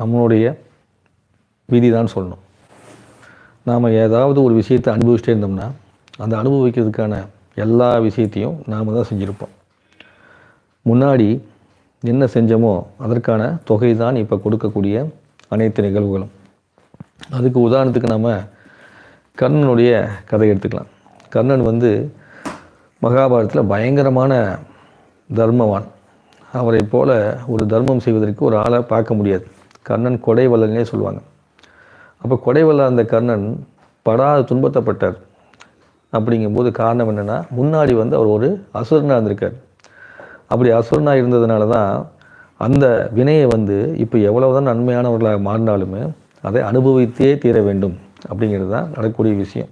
நம்மளுடைய விதி தான் சொல்லணும். நாம் ஏதாவது ஒரு விஷயத்தை அனுபவிச்சிட்டே இருந்தோம்னா அந்த அனுபவிக்கிறதுக்கான எல்லா விஷயத்தையும் நாம் தான் செஞ்சுருப்போம். முன்னாடி என்ன செஞ்சோமோ அதற்கான தொகை தான் இப்போ கொடுக்கக்கூடிய அனைத்து நிகழ்வுகளும். அதுக்கு உதாரணத்துக்கு நம்ம கர்ணனுடைய கதை எடுத்துக்கலாம். கர்ணன் வந்து மகாபாரதத்தில் பயங்கரமான தர்மவான். அவரை போல் ஒரு தர்மம் செய்வதற்கு ஒரு ஆளை பார்க்க முடியாது. கர்ணன் கொடைவல்லனே சொல்லுவாங்க. அப்போ கொடைவல்ல அந்த கர்ணன் படாத துன்பத்தப்பட்டார். அப்படிங்கும்போது காரணம் என்னென்னா முன்னாடி வந்து அவர் ஒரு அசுரனாக இருந்திருக்கார். அப்படி அசுரனாக இருந்ததுனால தான் அந்த வினையை வந்து இப்போ எவ்வளவுதான் நன்மையானவர்களாக மாறினாலுமே அதை அனுபவித்தே தீர வேண்டும் அப்படிங்கிறது தான் நடக்கக்கூடிய விஷயம்.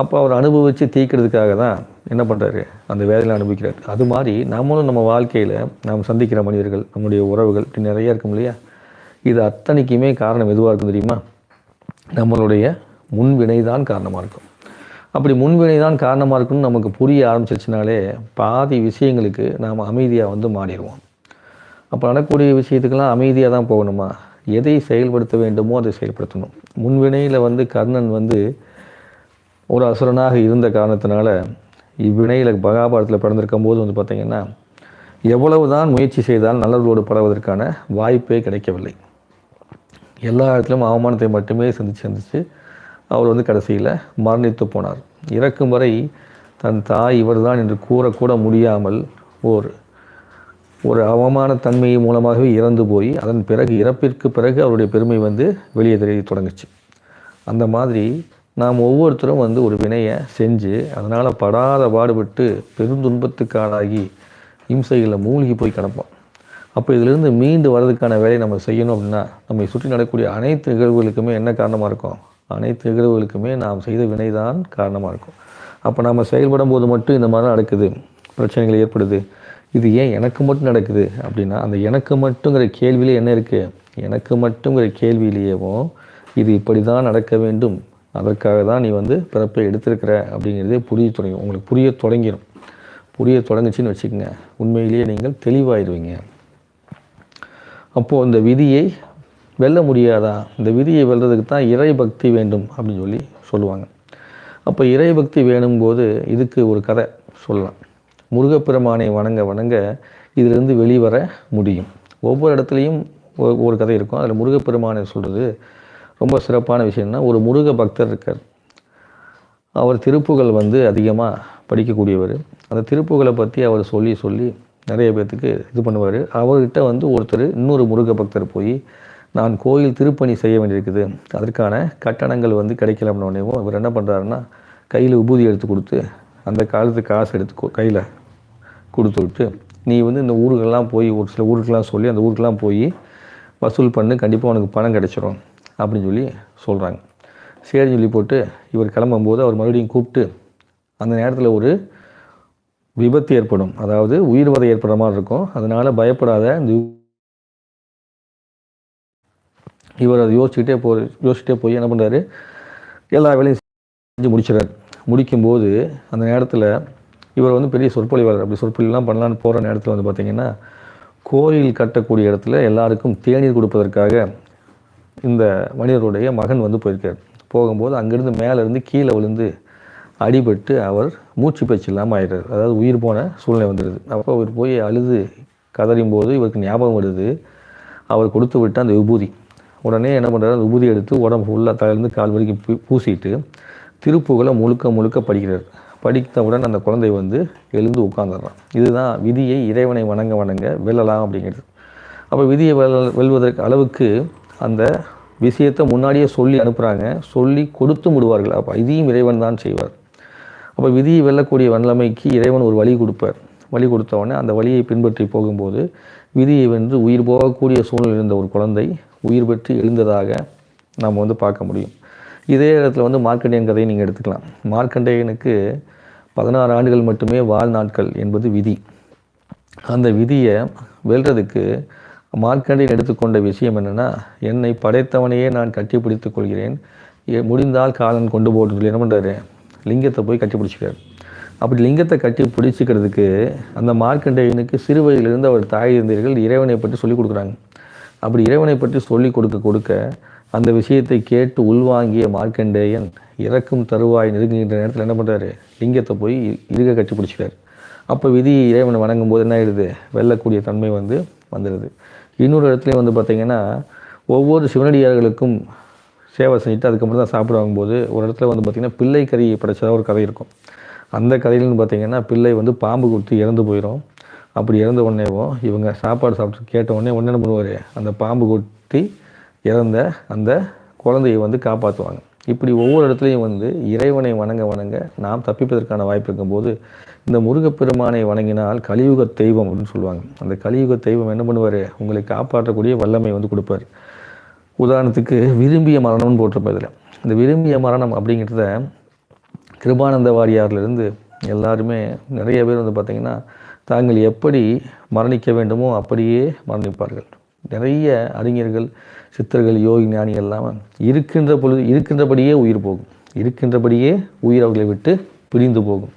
அப்போ அவர் அனுபவித்து தீர்க்கிறதுக்காக தான் என்ன பண்ணுறாரு அந்த வேதனை அனுபவிக்கிறார். அது மாதிரி நம்மளும் நம்ம வாழ்க்கையில் நாம் சந்திக்கிற மனிதர்கள் நம்முடைய உறவுகள் இப்படி நிறைய இருக்கும் இல்லையா? இது அத்தனைக்குமே காரணம் எதுவாக இருக்கும் தெரியுமா? நம்மளுடைய முன்வினை தான் காரணமாக இருக்கும். அப்படி முன்வினை தான் காரணமாக இருக்குன்னு நமக்கு புரிய ஆரம்பிச்சிருச்சுனாலே பாதி விஷயங்களுக்கு நாம் அமைதியாக வந்து மாறிடுவோம். அப்போ நடக்கக்கூடிய விஷயத்துக்கெல்லாம் அமைதியாக தான் போகணுமா? எதை செயல்படுத்த வேண்டுமோ அதை செயல்படுத்தணும். முன்வினையில் வந்து கர்ணன் வந்து ஒரு அசுரனாக இருந்த காரணத்தினால இவ்வினையில் மகாபாரத்தில் பிறந்திருக்கும் போது வந்து பார்த்திங்கன்னா எவ்வளவு தான் முயற்சி செய்தால் நல்லவர்களோடு பழவதற்கான வாய்ப்பே கிடைக்கவில்லை. எல்லா இடத்துலையும் அவமானத்தை மட்டுமே சந்தித்து சந்தித்து அவர் வந்து கடைசியில் மரணித்து போனார். இறக்கும் வரை தன் தாய் இவர்தான் என்று கூறக்கூட முடியாமல் ஓர் ஒரு அவமான தன்மை மூலமாகவே இறந்து போய் அதன் பிறகு இறப்பிற்கு பிறகு அவருடைய பெருமை வந்து வெளியே தெரிய தொடங்குச்சு. அந்த மாதிரி நாம் ஒவ்வொருத்தரும் வந்து ஒரு வினையை செஞ்சு அதனால் படாத பாடுபட்டு பெருந்துன்பத்துக்காளாகி இம்சைகளில் மூழ்கி போய் கிடப்போம். அப்போ இதிலிருந்து மீண்டு வர்றதுக்கான வேலையை நம்ம செய்யணும் அப்படின்னா நம்மை சுற்றி நடக்கக்கூடிய அனைத்து நிகழ்வுகளுக்குமே என்ன காரணமாக இருக்கும்? அனைத்து நிகழ்வுகளுக்குமே நாம் செய்த வினை தான் காரணமாக இருக்கும். அப்போ நம்ம செயல்படும் போது மட்டும் இந்த மாதிரி நடக்குது. பிரச்சனைகள் ஏற்படுது. இது ஏன் எனக்கு மட்டும் நடக்குது அப்படின்னா அந்த எனக்கு மட்டுங்கிற கேள்வியிலே என்ன இருக்குது எனக்கு மட்டுங்கிற கேள்வியிலேயேவும் இது இப்படி தான் நடக்க வேண்டும். அதற்காக தான் நீ வந்து பிறப்பை எடுத்திருக்கிற அப்படிங்கிறதே புரிய தொடங்கும். உங்களுக்கு புரிய தொடங்கிடும் புரிய தொடங்குச்சின்னு வச்சுக்கோங்க. உண்மையிலேயே நீங்கள் தெளிவாயிருவீங்க. அப்போது இந்த விதியை வெல்ல முடியாதா? இந்த விதியை வெல்றதுக்கு தான் இறை பக்தி வேண்டும் அப்படின்னு சொல்லி சொல்லுவாங்க. அப்போ இறை பக்தி வேணும்போது இதுக்கு ஒரு கதை சொல்லலாம். முருகப்பெருமானை வணங்க வணங்க இதிலிருந்து வெளிவர முடியும். ஒவ்வொரு இடத்துலையும் ஒ- ஒரு கதை இருக்கும். அதில் முருகப்பெருமானை சொல்கிறது ரொம்ப சிறப்பான விஷயம்னா ஒரு முருக பக்தர் இருக்கார். அவர் திருப்புகள் வந்து அதிகமாக படிக்கக்கூடியவர். அந்த திருப்புகளை பற்றி அவர் சொல்லி சொல்லி நிறைய பேர்த்துக்கு இது பண்ணுவார். அவர்கிட்ட வந்து ஒருத்தர் இன்னொரு முருக பக்தர் போய் நான் கோயில் திருப்பணி செய்ய வேண்டியிருக்குது. அதற்கான கட்டணங்கள் வந்து கிடைக்கலன்னொடனேவும் இவர் என்ன பண்ணுறாருன்னா கையில் உபூதி எடுத்து கொடுத்து அந்த காலத்து காசு எடுத்து கையில் கொடுத்து விட்டு நீ வந்து இந்த ஊருக்கெல்லாம் போய் ஒரு சில ஊருக்கெல்லாம் சொல்லி அந்த ஊருக்கெல்லாம் போய் வசூல் பண்ணு. கண்டிப்பாக உனக்கு பணம் கிடைச்சிரும் அப்படின்னு சொல்லி சொல்கிறாங்க சரின்னு சொல்லி போட்டு இவர் கிளம்பும்போது அவர் மறுபடியும் கூப்பிட்டு அந்த நேரத்தில் ஒரு விபத்து ஏற்படும். அதாவது உயிர் வதை ஏற்படுற மாதிரி இருக்கும். அதனால் பயப்படாத இந்த இவர் அதை யோசிச்சுக்கிட்டே போ யோசிச்சுட்டே போய் என்ன பண்ணுறாரு எல்லா வேலையும் செஞ்சு முடிச்சிடறாரு முடிக்கும்போது அந்த நேரத்தில் இவர் வந்து பெரிய சொற்பொழிவாளர். அப்படி சொற்பொழிலாம் பண்ணலான்னு போகிற நேரத்தில் வந்து பார்த்திங்கன்னா கோயில் கட்டக்கூடிய இடத்துல எல்லாருக்கும் தேநீர் கொடுப்பதற்காக இந்த மனிதருடைய மகன் வந்து போயிருக்கார். போகும்போது அங்கேருந்து மேலேருந்து கீழே விழுந்து அடிபட்டு அவர் மூச்சு பயிற்சி இல்லாமல் ஆயிடுறார். அதாவது உயிர் போன சூழ்நிலை வந்துடுது. அப்போ அவர் போய் அழுது கதறியும் போது இவருக்கு ஞாபகம் வருது அவர் கொடுத்து விட்ட அந்த விபூதி. உடனே என்ன பண்ணுறாரு அந்த விபூதி எடுத்து உடம்பு ஃபுல்லாக தலையிலேருந்து கால் வரைக்கும் பூ- பூசிட்டு திருப்புகளை முழுக்க முழுக்க படிக்கிறார். படித்தவுடன் அந்த குழந்தை வந்து எழுந்து உட்காந்துடுறான் இதுதான் விதியை இறைவனை வணங்க வணங்க வெல்லலாம் அப்படிங்கிறது. அப்போ விதியை வெல் வெல்வதற்கு அளவுக்கு அந்த விஷயத்தை முன்னாடியே சொல்லி அனுப்புகிறாங்க சொல்லி கொடுத்து விடுவார்கள். அப்போ இதையும் இறைவன் தான் செய்வார். அப்போ விதியை வெல்லக்கூடிய வல்லமைக்கு இறைவன் ஒரு வழி கொடுப்பார். வழி கொடுத்தவொடனே அந்த வழியை பின்பற்றி போகும்போது விதியை வென்று உயிர் போகக்கூடிய சூழ்நிலை இருந்த ஒரு குழந்தை உயிர் பெற்று எழுந்ததாக நாம் வந்து பார்க்க முடியும். இதே இடத்துல வந்து மார்க்கண்டேயன் கதையை நீங்கள் எடுத்துக்கலாம். மார்க்கண்டேயனுக்கு பதினாறு ஆண்டுகள் மட்டுமே வாழ்நாட்கள் என்பது விதி. அந்த விதியை வெல்றதுக்கு மார்க்கண்டேயன் எடுத்துக்கொண்ட விஷயம் என்னென்னா என்னை படைத்தவனையே நான் கட்டிப்பிடித்துக் கொள்கிறேன். முடிந்தால் காலன் கொண்டு போட்டு சொல்லி என்ன பண்ணுறாரு லிங்கத்தை போய் கட்டி பிடிச்சிக்கிறார். அப்படி லிங்கத்தை கட்டி பிடிச்சிக்கிறதுக்கு அந்த மார்க்கண்டேயனுக்கு சிறு வயதிலிருந்து அவர் தாய் இருந்தீர்கள் இறைவனை பற்றி சொல்லிக் கொடுக்குறாங்க. அப்படி இறைவனை பற்றி சொல்லி கொடுக்க கொடுக்க அந்த விஷயத்தை கேட்டு உள்வாங்கிய மார்க்கண்டேயன் இறக்கும் தருவாய் நெருங்குகின்ற நேரத்தில் என்ன பண்ணுறாரு லிங்கத்தை போய் இருக கட்டி பிடிச்சிக்கிறார். அப்போ விதி இறைவனை வணங்கும் போது என்ன ஆயிடுது? வெல்லக்கூடிய தன்மை வந்து வந்துடுது. இன்னொரு இடத்துலையும் வந்து பார்த்திங்கன்னா ஒவ்வொரு சிவனடியார்களுக்கும் சேவை செஞ்சுட்டு அதுக்கப்புறம் தான் சாப்பிட வாங்கும்போது ஒரு இடத்துல வந்து பார்த்திங்கன்னா பிள்ளை கறி படைச்சதாக ஒரு கதை இருக்கும். அந்த கதையிலன்னு பார்த்திங்கன்னா பிள்ளை வந்து பாம்பு கொடுத்து இறந்து போயிடும் அப்படி இறந்த உடனேவும் இவங்க சாப்பாடு சாப்பிட்டு கேட்ட உடனே ஒன்று என்ன பண்ணுவார்? அந்த பாம்பு கொட்டி இறந்த அந்த குழந்தையை வந்து காப்பாற்றுவாங்க இப்படி ஒவ்வொரு இடத்துலையும் வந்து இறைவனை வணங்க வணங்க நாம் தப்பிப்பதற்கான வாய்ப்பு இருக்கும்போது இந்த முருகப்பெருமானை வணங்கினால் கலியுக தெய்வம் அப்படின்னு சொல்லுவாங்க. அந்த கலியுக தெய்வம் என்ன பண்ணுவார்? உங்களை காப்பாற்றக்கூடிய வல்லமை வந்து கொடுப்பார். உதாரணத்துக்கு விரும்பிய மரணம்னு போட்டிருப்போம் இதில். இந்த விரும்பிய மரணம் அப்படிங்கிறத கிருபானந்த வாரியார்லேருந்து எல்லாருமே நிறைய பேர் வந்து பார்த்திங்கன்னா தாங்கள் எப்படி மரணிக்க வேண்டுமோ அப்படியே மரணிப்பார்கள். நிறைய அறிஞர்கள் சித்தர்கள் யோகி ஞானி எல்லாம் இருக்கின்ற பொழுது இருக்கின்றபடியே உயிர் போகும். இருக்கின்றபடியே உயிர் அவர்களை விட்டு பிரிந்து போகும்.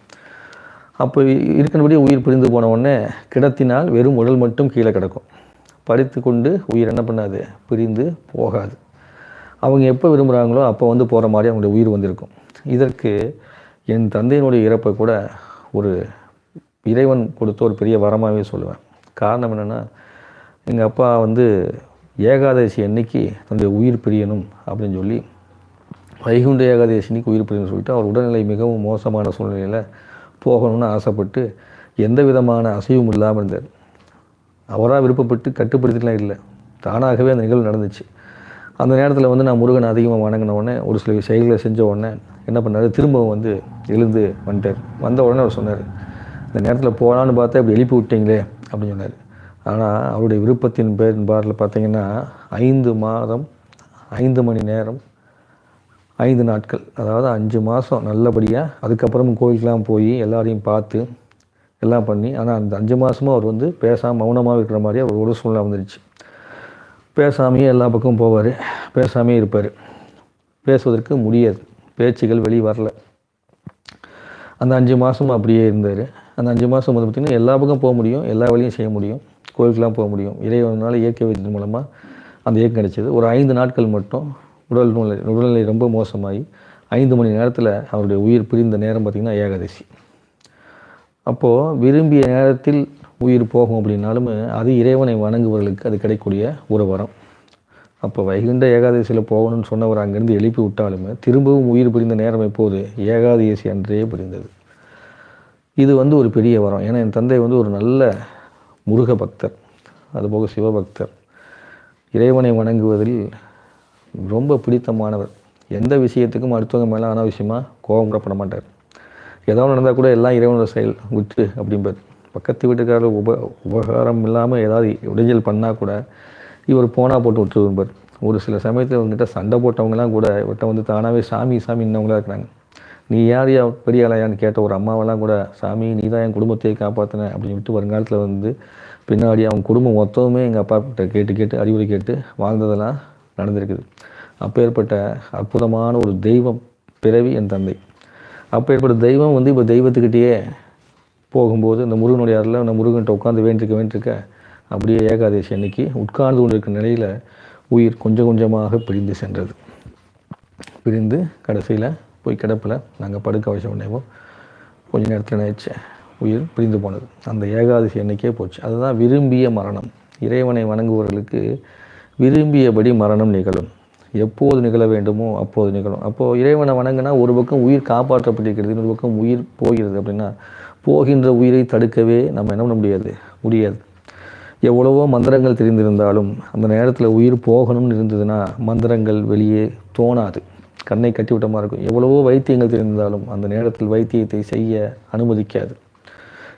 அப்போ இருக்கின்றபடியே உயிர் பிரிந்து போன உடனே கிடத்தினால் வெறும் உடல் மட்டும் கீழே கிடக்கும். பறித்து கொண்டு உயிர் என்ன பண்ணாது? பிரிந்து போகாது. அவங்க எப்போ விரும்புகிறாங்களோ அப்போ வந்து போகிற மாதிரி அவங்களுடைய உயிர் வந்திருக்கும். இதற்கு என் தந்தையினுடைய இறப்பை கூட ஒரு இறைவன் கொடுத்த ஒரு பெரிய வரமாகவே சொல்லுவேன். காரணம் என்னென்னா எங்கள் அப்பா வந்து ஏகாதசி அன்னைக்கு தன்னுடைய உயிர் பிரியணும் அப்படின்னு சொல்லி வைகுண்ட ஏகாதசி அன்னைக்கு உயிர் பிரியணும்னு சொல்லிட்டு அவர் உடல்நிலை மிகவும் மோசமான சூழ்நிலையில் போகணும்னு ஆசைப்பட்டு எந்த விதமான அசைவும் இல்லாமல் இருந்தார். அவராக விருப்பப்பட்டு கட்டுப்படுத்திலாம் இல்லை. தானாகவே அந்த நிகழ்வு நடந்துச்சு. அந்த நேரத்தில் வந்து நான் முருகன் அதிகமாக வணங்கின உடனே ஒரு சில செயல்களை செஞ்ச உடனே என்ன பண்ணார்? திரும்பவும் வந்து எழுந்து வந்துட்டார். வந்த உடனே அவர் சொன்னார் இந்த நேரத்தில் போகலான்னு பார்த்தா இப்படி எழுப்பி விட்டீங்களே அப்படின்னு சொன்னார். ஆனால் அவருடைய விருப்பத்தின் பேர் பாரில் பார்த்தீங்கன்னா ஐந்து மாதம் ஐந்து மணி நேரம் ஐந்து நாட்கள். அதாவது அஞ்சு மாதம் நல்லபடியாக அதுக்கப்புறமும் கோயிலுக்கெலாம் போய் எல்லாரையும் பார்த்து எல்லாம் பண்ணி ஆனால் அந்த அஞ்சு மாதமும் அவர் வந்து பேசாமல் மௌனமாக இருக்கிற மாதிரி அவர் ஒரு சூழ்நிலை வந்துருச்சு. பேசாமையே எல்லா பக்கமும் போவார் பேசாமே இருப்பார். பேசுவதற்கு முடியாது பேச்சுகள் வெளியே வரல. அந்த அஞ்சு மாதமும் அப்படியே இருந்தார். அந்த அஞ்சு மாதம் வந்து பார்த்திங்கன்னா எல்லா பக்கம் போக முடியும் எல்லா வழியும் செய்ய முடியும் கோயிலுக்கெலாம் போக முடியும். இறைவனால் இயற்கை வைத்தின் மூலமாக அந்த இயக்கம் கிடைச்சது. ஒரு ஐந்து நாட்கள் மட்டும் உடல் நூலை உடல்நிலை ரொம்ப மோசமாகி ஐந்து மணி நேரத்தில் அவருடைய உயிர் பிரிந்த நேரம் பார்த்திங்கன்னா ஏகாதசி. அப்போது விரும்பிய நேரத்தில் உயிர் போகும் அப்படின்னாலும் அது இறைவனை வணங்குவர்களுக்கு அது கிடைக்கக்கூடிய ஒரு வரம் அப்போ வைகுண்ட ஏகாதசியில் போகணும்னு சொன்னவர் அங்கேருந்து எழுப்பி விட்டாலுமே திரும்பவும் உயிர் பிரிந்த நேரம் எப்போது? ஏகாதசி அன்றே பிரிந்தது. இது வந்து ஒரு பெரிய வரம். ஏன்னா என் தந்தை வந்து ஒரு நல்ல முருக பக்தர். அதுபோக சிவபக்தர். இறைவனை வணங்குவதில் ரொம்ப பிடித்தமானவர். எந்த விஷயத்துக்கும் அடுத்தவங்க மேலே அனாவசியமாக கோபம் கூட மாட்டார். ஏதோ நடந்தால் கூட எல்லாம் இறைவனோட செயல். விட்டு அப்படிம்பார். பக்கத்து வீட்டுக்காரர் உப உபகாரம் இல்லாமல் ஏதாவது இடைஞ்சல் பண்ணால் கூட இவர் போனால் போட்டு விட்டுருவார். ஒரு சில சமயத்தில் வந்துட்டு சண்டை போட்டவங்கலாம் கூட இவர்கிட்ட வந்து தானாகவே சாமி சாமி இன்னவங்களா இருக்கிறாங்க. நீ யார் யா பெரிய ஆளையான்னு கேட்ட ஒரு அம்மாவெல்லாம் கூட சாமி நீ தான் என் குடும்பத்தையே காப்பாற்றின அப்படின்னு விட்டு வருங்காலத்தில் வந்து பின்னாடி அவங்க குடும்பம் மொத்தமுமே எங்கள் அப்பா கிட்ட கேட்டு கேட்டு அறிவுரை கேட்டு வாழ்ந்ததெல்லாம் நடந்திருக்குது. அப்பேற்பட்ட அற்புதமான ஒரு தெய்வம் பிறவி என் தந்தை. அப்போ ஏற்பட்ட தெய்வம் வந்து இப்போ தெய்வத்துக்கிட்டேயே போகும்போது இந்த முருகனுடைய அருளில் அந்த முருகன்கிட்ட உட்காந்து வேண்டிருக்க வேண்டியிருக்க அப்படியே ஏகாதசி அன்னைக்கு உட்கார்ந்து கொண்டிருக்கிற நிலையில் உயிர் கொஞ்சம் கொஞ்சமாக பிரிந்து சென்றது. பிரிந்து கடைசியில் போய் கிடப்பில் நாங்கள் படுக்க வச்ச உடனேவும் கொஞ்ச நேரத்தில் நினைச்ச உயிர் பிரிந்து போனது. அந்த ஏகாதசி அன்னைக்கே போச்சு. அதுதான் விரும்பிய மரணம். இறைவனை வணங்குபவர்களுக்கு விரும்பியபடி மரணம் நிகழும். எப்போது நிகழ வேண்டுமோ அப்போது நிகழும். அப்போது இறைவனை வணங்கினா ஒரு பக்கம் உயிர் காப்பாற்றப்பட்டிருக்கிறது இன்னொரு பக்கம் உயிர் போகிறது அப்படின்னா போகின்ற உயிரை தடுக்கவே நம்ம என்ன பண்ண முடியாது? முடியாது. எவ்வளவோ மந்திரங்கள் தெரிந்திருந்தாலும் அந்த நேரத்தில் உயிர் போகணும்னு இருந்ததுன்னா மந்திரங்கள் வெளியே தோணாது. கண்ணை கட்டிவிட்டமாக இருக்கும். எவ்வளவோ வைத்தியங்கள் தெரிந்திருந்தாலும் அந்த நேரத்தில் வைத்தியத்தை செய்ய அனுமதிக்காது.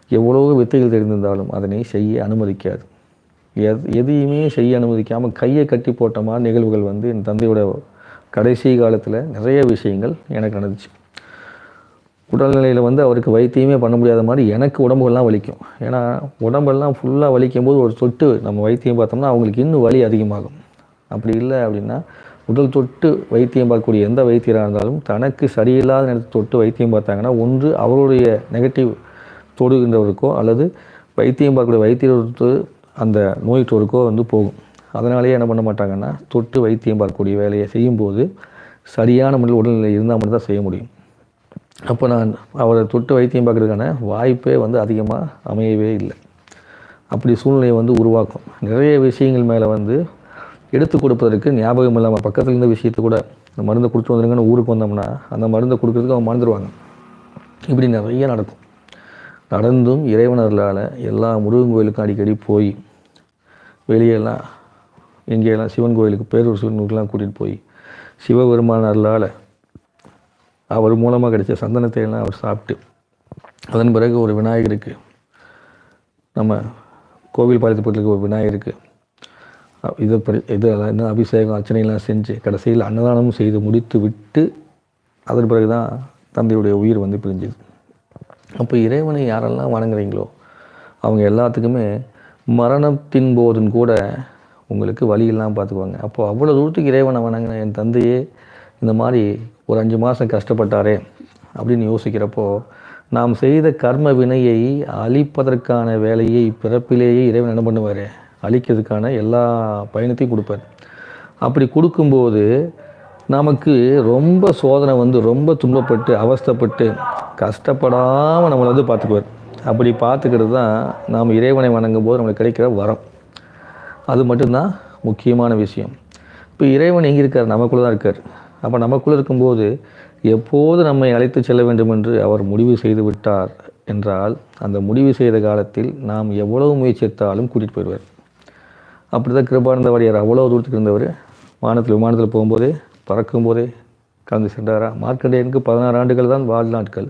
எவ்வளவோ வித்தைகள் தெரிந்திருந்தாலும் அதனை செய்ய அனுமதிக்காது. எது எதையுமே செய்ய அனுமதிக்காமல் கையை கட்டி போட்ட மாதிரி நிகழ்வுகள் வந்து என் தந்தையோட கடைசி காலத்தில் நிறைய விஷயங்கள் எனக்கு நடந்துச்சு. உடல்நிலையில் வந்து அவருக்கு வைத்தியமே பண்ண முடியாத மாதிரி எனக்கு உடம்புகள்லாம் வலிக்கும். ஏன்னா உடம்பெல்லாம் ஃபுல்லாக வலிக்கும் போது ஒரு தொட்டு நம்ம வைத்தியம் பார்த்தோம்னா அவங்களுக்கு இன்னும் வலி அதிகமாகும். அப்படி இல்லை அப்படின்னா உடல் தொட்டு வைத்தியம் பார்க்கக்கூடிய எந்த வைத்தியராக இருந்தாலும் தனக்கு சரியில்லாத நேரத்தை தொட்டு வைத்தியம் பார்த்தாங்கன்னா ஒன்று அவருடைய நெகட்டிவ் தொடுகின்றவருக்கோ அல்லது வைத்தியம் பார்க்கக்கூடிய வைத்தியருக்கு அந்த நோயிற்றோருக்கோ வந்து போகும். அதனாலேயே என்ன பண்ண மாட்டாங்கன்னா தொட்டு வைத்தியம் பார்க்கக்கூடிய வேலையை செய்யும்போது சரியான முறையில் உடல்நிலை இருந்தால் மட்டும் தான் செய்ய முடியும். அப்போ நான் அவரை தொட்டு வைத்தியம் பார்க்குறதுக்கான வாய்ப்பே வந்து அதிகமாக அமையவே இல்லை. அப்படி சூழ்நிலையை வந்து உருவாக்கும். நிறைய விஷயங்கள் மேலே வந்து எடுத்து கொடுப்பதற்கு ஞாபகம் இல்லாமல் பக்கத்தில் இருந்த விஷயத்தை கூட இந்த மருந்தை கொடுத்து வந்துருங்கன்னு ஊருக்கு வந்தோம்னா அந்த மருந்தை கொடுக்குறதுக்கு அவங்க மறந்துடுவாங்க இப்படி நிறைய நடக்கும். நடந்தும் இறைவனர்களால் எல்லா முருகன் கோயிலுக்கும் அடிக்கடி போய் வெளியெல்லாம் எங்கேயெல்லாம் சிவன் கோயிலுக்கு பேரூர் சிவன் கோயிலுக்கெல்லாம் கூட்டிகிட்டு போய் சிவபெருமானர்களால் அருளால் அவர் மூலமாக கிடைச்ச சந்தனத்தை எல்லாம் அவர் சாப்பிட்டு அதன் பிறகு ஒரு விநாயகருக்கு நம்ம கோவில் பாளையத்துப்பட்டில் ஒரு விநாயகருக்கு அ- இதை படி இது என்ன அபிஷேகம் அர்ச்சனையெல்லாம் செஞ்சு கடைசியில் அன்னதானமும் செய்து முடித்து விட்டு அதன் பிறகு தான் தந்தையுடைய உயிர் வந்து பிரிஞ்சுது. அப்போ இறைவனை யாரெல்லாம் வணங்குறீங்களோ அவங்க எல்லாத்துக்குமே மரணத்தின் போதும் கூட உங்களுக்கு வழியெல்லாம் பார்த்துக்குவாங்க. அப்போது அவ்வளோ தூரத்துக்கு இறைவனை வணங்கின என் தந்தையே இந்த மாதிரி ஒரு அஞ்சு மாதம் கஷ்டப்பட்டாரே அப்படின்னு யோசிக்கிறப்போ நாம் செய்த கர்ம வினையை அழிப்பதற்கான வேலையை பிறப்பிலேயே இறைவன் என்ன பண்ணுவார்? அழிக்கிறதுக்கான எல்லா பயணத்தையும் கொடுப்பார். அப்படி கொடுக்கும்போது நமக்கு ரொம்ப சோதனை வந்து ரொம்ப துன்பப்பட்டு அவஸ்தப்பட்டு கஷ்டப்படாமல் நம்மளை வந்து பார்த்துக்குவார். அப்படி பார்த்துக்கிறது தான் நாம் இறைவனை வணங்கும் போது நம்மளுக்கு கிடைக்கிற வரம். அது மட்டும்தான் முக்கியமான விஷயம். இப்போ இறைவன் எங்கே இருக்கார்? நமக்குள்ளே தான் இருக்கார். அப்போ நமக்குள்ளே இருக்கும்போது எப்போது நம்மை அழைத்து செல்ல வேண்டும் என்று அவர் முடிவு செய்து விட்டார் என்றால் அந்த முடிவு செய்த காலத்தில் நாம் எவ்வளவு முயற்சித்தாலும் கூட்டிகிட்டு போயிடுவார். அப்படி தான் கிருபானந்தவாடியார் அவ்வளோ தூரத்துக்கு இருந்தவர். வானத்தில் விமானத்தில் போகும்போதே பறக்கும்போதே கலந்து சென்றாரா? மார்க்கண்டேயனுக்கு பதினாறு ஆண்டுகள் தான் வாழ்நாட்கள்.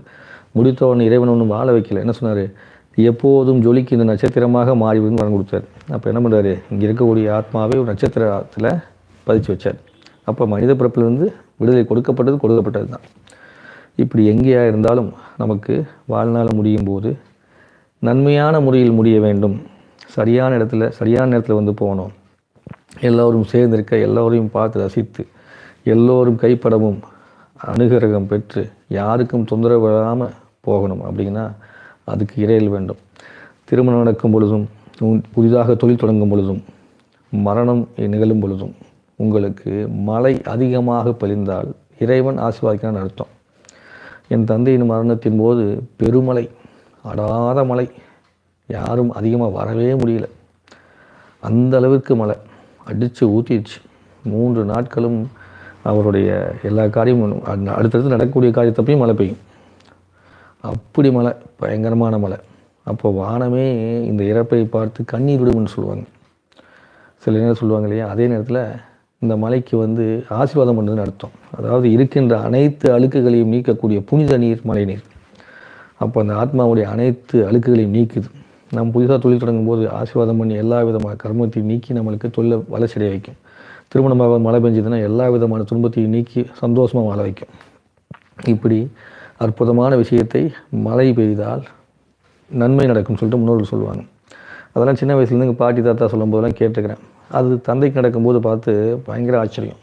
முடித்தவன் இறைவன் ஒன்றும் வாழ வைக்கல. என்ன சொன்னார்? எப்போதும் ஜொலிக்கு இந்த நட்சத்திரமாக மாறிவிடும் வரம் கொடுத்தார். அப்போ என்ன பண்ணுறாரு இங்கே இருக்கக்கூடிய ஆத்மாவை ஒரு நட்சத்திரத்தில் பதிச்சு வச்சார். அப்போ மனித பிறப்பிலிருந்து விடுதலை கொடுக்கப்பட்டது கொடுக்கப்பட்டது தான் இப்படி எங்கேயா இருந்தாலும் நமக்கு வாழ்நாள் முடியும் போது நன்மையான முறையில் முடிய வேண்டும். சரியான இடத்துல சரியான நேரத்தில் வந்து போகணும். எல்லோரும் சேர்ந்திருக்க எல்லோரையும் பார்த்து ரசித்து எல்லோரும் கைப்படவும் அனுகிரகம் பெற்று யாருக்கும் தொந்தரவு இல்லாமல் போகணும் அப்படின்னா அதுக்கு இறையல் வேண்டும். திருமணம் நடக்கும் பொழுதும் புதிதாக தொழில் தொடங்கும் பொழுதும் மரணம் நிகழும் பொழுதும் உங்களுக்கு மழை அதிகமாக பொழிந்தால் இறைவன் ஆசீர்வாதிக்கான அர்த்தம். என் தந்தையின் மரணத்தின் போது பெருமழை அடாத மழை யாரும் அதிகமாக வரவே முடியல. அந்த அளவிற்கு மழை அடித்து ஊற்றிடுச்சு மூன்று நாட்களும் அவருடைய எல்லா காரியமும் அடுத்தடுத்து நடக்கக்கூடிய காரியத்தப்பையும் மழை பெய்யும். அப்படி மழை பயங்கரமான மழை. அப்போ வானமே இந்த இறப்பை பார்த்து கண்ணீர் விடும்னு சொல்லுவாங்க. சில நேரம் சொல்லுவாங்க இல்லையா? அதே நேரத்தில் இந்த மலைக்கு வந்து ஆசீர்வாதம் பண்ணுறதுன்னு அர்த்தம். அதாவது இருக்கின்ற அனைத்து அழுக்குகளையும் நீக்கக்கூடிய புனித நீர் மழை நீர். அப்போ அந்த ஆத்மாவுடைய அனைத்து அழுக்குகளையும் நீக்குது. நம்ம புதிதாக தொழில் தொடங்கும் போது ஆசீர்வாதம் பண்ணி எல்லா விதமான கர்மத்தையும் நீக்கி நம்மளுக்கு தொழிலை வளர்ச்சியடைய வைக்கும். திருமணமாக மழை பெஞ்சதுன்னா எல்லா விதமான துன்பத்தையும் நீக்கி சந்தோஷமாக வாழ வைக்கும். இப்படி அற்புதமான விஷயத்தை மழை பெய்தால் நன்மை நடக்கும்னு சொல்லிட்டு முன்னோர்கள் சொல்லுவாங்க. அதெல்லாம் சின்ன வயசுலேருந்து எங்கள் பாட்டி தாத்தா சொல்லும் போதெல்லாம் கேட்டுக்கிறேன். அது தந்தைக்கு நடக்கும்போது பார்த்து பயங்கர ஆச்சரியம்.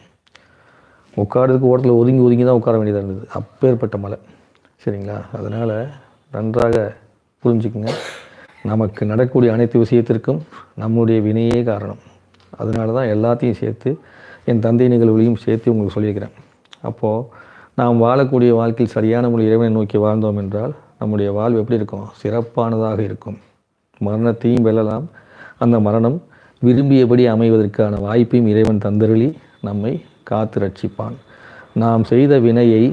உட்காரதுக்கு ஓரத்தில் ஒதுங்கி ஒதுங்கி தான் உட்கார வேண்டியதாக இருந்தது. அப்பேற்பட்ட மலை சரிங்களா? அதனால் நன்றாக புரிஞ்சுக்குங்க. நமக்கு நடக்கக்கூடிய அனைத்து விஷயத்திற்கும் நம்முடைய வினையே காரணம். அதனால தான் எல்லாத்தையும் சேர்த்து என் தந்தை நிகழ்வுகளையும் சேர்த்து உங்களுக்கு சொல்லியிருக்கிறேன். அப்போது நாம் வாழக்கூடிய வாழ்க்கையில் சரியான முறை இறைவனை நோக்கி வாழ்ந்தோம் என்றால் நம்முடைய வாழ்வு எப்படி இருக்கும்? சிறப்பானதாக இருக்கும். மரணத்தையும் வெல்லலாம். அந்த மரணம் விரும்பியபடி அமைவதற்கான வாய்ப்பையும் இறைவன் தந்தருளி நம்மை காத்து ரட்சிப்பான். நாம் செய்த வினையை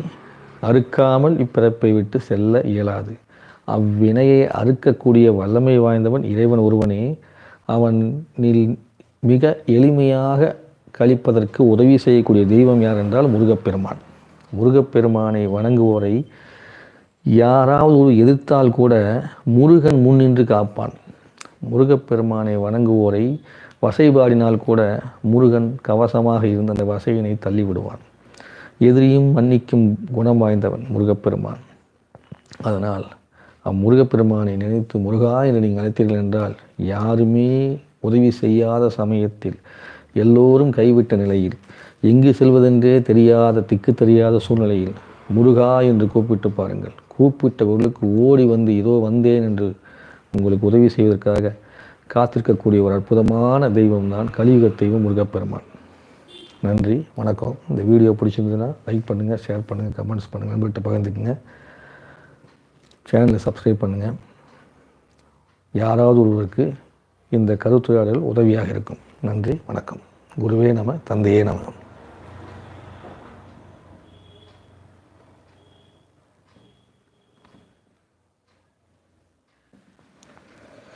அறுக்காமல் இப்பிறப்பை விட்டு செல்ல இயலாது. அவ்வினையை அறுக்கக்கூடிய வல்லமை வாய்ந்தவன் இறைவன் ஒருவனே. அவனில் மிக எளிமையாக கழிப்பதற்கு உதவி செய்யக்கூடிய தெய்வம் யார் என்றால் முருகப்பெருமான். முருகப்பெருமானை வணங்குவோரை யாராவது ஒரு எதிர்த்தால் கூட முருகன் முன்னின்று காப்பான். முருகப்பெருமானை வணங்குவோரை வசைபாடினால் கூட முருகன் கவசமாக இருந்த அந்த வசையினை தள்ளிவிடுவான். எதிரியும் மன்னிக்கும் குணம் வாய்ந்தவன் முருகப்பெருமான். அதனால் அம்முருகப்பெருமானை நினைத்து முருகா என்று நீங்கள் அழைத்தீர்கள் என்றால் யாருமே உதவி செய்யாத சமயத்தில் எல்லோரும் கைவிட்ட நிலையில் எங்கு செல்வதென்றே தெரியாத திக்கு தெரியாத சூழ்நிலையில் முருகா என்று கூப்பிட்டு பாருங்கள். கூப்பிட்டவர்களுக்கு ஓடி வந்து இதோ வந்தேன் என்று உங்களுக்கு உதவி செய்வதற்காக காத்திருக்கக்கூடிய ஒரு அற்புதமான தெய்வம் தான் கலியுக தெய்வம் முருகப்பெருமான். நன்றி வணக்கம். இந்த வீடியோ பிடிச்சிருந்ததுன்னா லைக் பண்ணுங்கள் ஷேர் பண்ணுங்கள் கமெண்ட்ஸ் பண்ணுங்கள் நண்பர்கிட்ட பகிர்ந்துக்குங்க. சேனலை சப்ஸ்கிரைப் பண்ணுங்கள் யாராவது ஒருவருக்கு இந்த கருத்துரையாடல் உதவியாக இருக்கும். நன்றி வணக்கம். குருவே நம தந்தையே நமகம்